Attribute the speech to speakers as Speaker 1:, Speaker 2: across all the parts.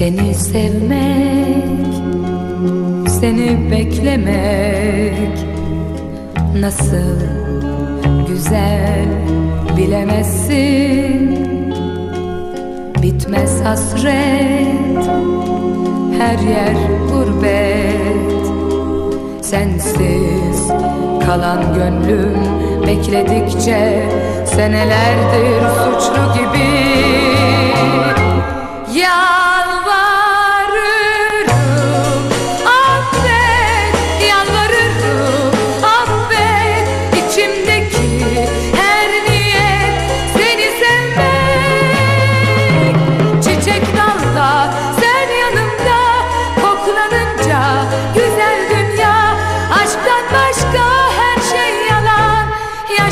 Speaker 1: Seni sevmek, seni beklemek nasıl güzel bilemezsin. Bitmez hasret, her yer gurbet. Sensiz kalan gönlüm bekledikçe senelerdir suçlu gibi.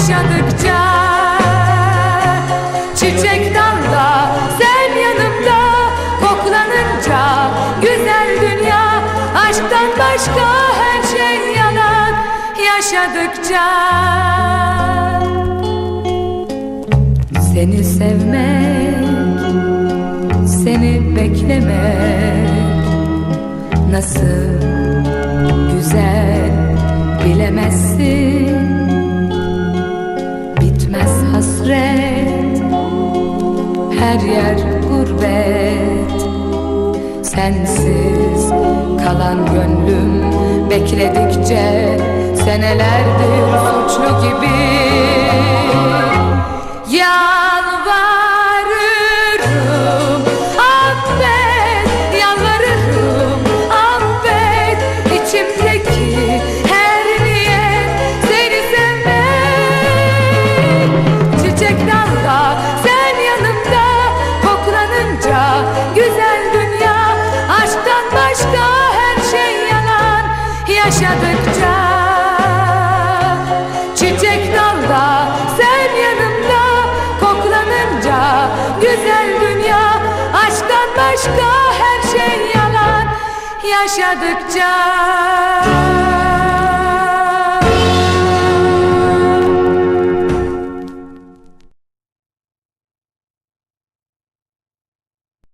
Speaker 1: Yaşadıkça Çiçek dalda sen yanımda koklanınca güzel dünya aşktan başka her şey yalan yaşadıkça. Seni sevmek seni beklemek nasıl güzel bilemezsin her yer gurbet. Sensiz kalan gönlüm bekledikçe Senelerdir suçlu gibi. Yalvarırım affet Yalvarırım affet. İçimdeki her niyet seni sevmek. Çiçek dalda yaşadıkça Çiçek dalda sen yanımda koklanınca güzel dünya aşktan başka her şey yalan. Yaşadıkça